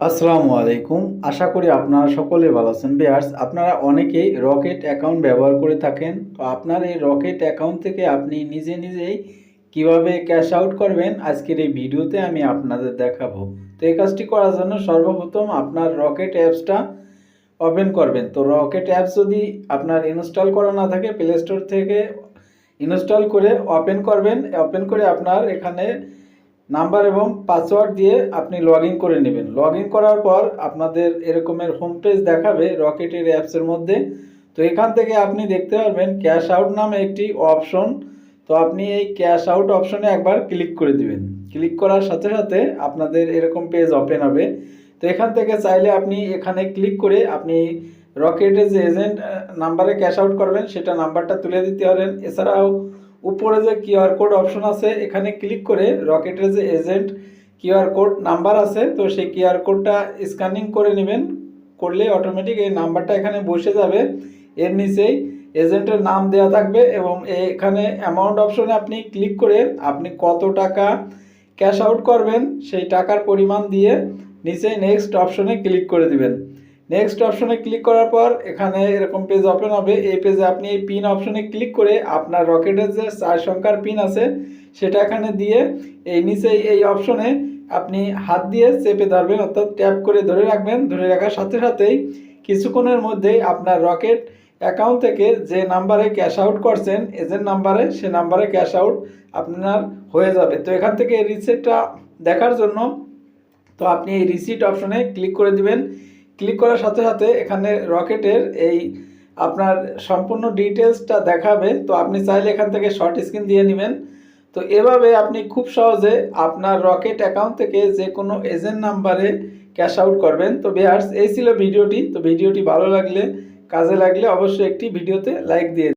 আসসালামু আলাইকুম। আশা করি আপনারা সকলে ভালো আছেন। বিয়ার্স আপনারা অনেকেই রকেট অ্যাকাউন্ট ব্যবহার করে থাকেন। তো আপনার এই রকেট অ্যাকাউন্ট থেকে আপনি নিজে নিজেই কীভাবে ক্যাশ আউট করবেন, আজকের এই ভিডিওতে আমি আপনাদের দেখাবো। তো এই কাজটি করার জন্য সর্বপ্রথম আপনার রকেট অ্যাপসটা ওপেন করবেন। তো রকেট অ্যাপস যদি আপনার ইনস্টল করা না থাকে, প্লে স্টোর থেকে ইনস্টল করে ওপেন করবেন। ওপেন করে আপনার এখানে নাম্বার এবং পাসওয়ার্ড দিয়ে আপনি লগ করে নেবেন। লগ করার পর আপনাদের এরকমের হোম পেজ দেখাবে রকেটের অ্যাপসের মধ্যে। তো এখান থেকে আপনি দেখতে পারবেন ক্যাশ আউট নামে একটি অপশন তো আপনি এই ক্যাশ আউট অপশনে একবার ক্লিক করে দিবেন। ক্লিক করার সাথে সাথে আপনাদের এরকম পেজ ওপেন হবে। তো এখান থেকে চাইলে আপনি এখানে ক্লিক করে আপনি রকেটের যে এজেন্ট নাম্বারে ক্যাশ আউট করবেন, সেটা নাম্বারটা তুলে দিতে পারেন। এছাড়াও উপরে যে কিউআর কোড অপশন আছে, এখানে ক্লিক করে রকেটের যে এজেন্ট কিউআর কোড নাম্বার আছে, তো সেই কিউআর কোডটা স্ক্যানিং করে নেবেন। করলে অটোমেটিক এই নাম্বারটা এখানে বসে যাবে। এর নিচেই এজেন্টের নাম দেওয়া থাকবে এবং এখানে অ্যামাউন্ট অপশনে আপনি ক্লিক করে আপনি কত টাকা ক্যাশ আউট করবেন, সেই টাকার পরিমাণ দিয়ে নিচে নেক্সট অপশনে ক্লিক করে দিবেন। নেক্সট অপশনে ক্লিক করার পর এখানে এরকম পেজ ওপেন হবে। এই পেজে আপনি এই পিন অপশনে ক্লিক করে আপনার রকেটের যে চার সংখ্যার পিন আছে, সেটা এখানে দিয়ে এই নিচে এই অপশনে আপনি হাত দিয়ে চেপে ধরবেন, অর্থাৎ ট্যাপ করে ধরে রাখবেন। ধরে রাখার সাথে সাথেই কিছুক্ষণের মধ্যেই আপনার রকেট অ্যাকাউন্ট থেকে যে নাম্বারে ক্যাশ আউট করছেন এজেন্ট নাম্বারে সে নাম্বারে ক্যাশ আউট আপনার হয়ে যাবে। তো এখান থেকে রিসিপ্টটা দেখার জন্য তো আপনি এই রিসিট অপশনে ক্লিক করে দিবেন। ক্লিক করার সাথে সাথে এখানে রকেটের এই আপনার সম্পূর্ণ ডিটেলসটা দেখাবে। তো আপনি চাইলে এখান থেকে শর্ট স্ক্রিন দিয়ে নেবেন। তো এভাবে আপনি খুব সহজে আপনার রকেট অ্যাকাউন্ট থেকে যে কোনো এজেন্ট নাম্বারে ক্যাশ আউট করবেন। তো বিহার্স এই ছিল ভিডিওটি। তো ভিডিওটি ভালো লাগলে, কাজে লাগলে অবশ্যই একটি ভিডিওতে লাইক দিয়ে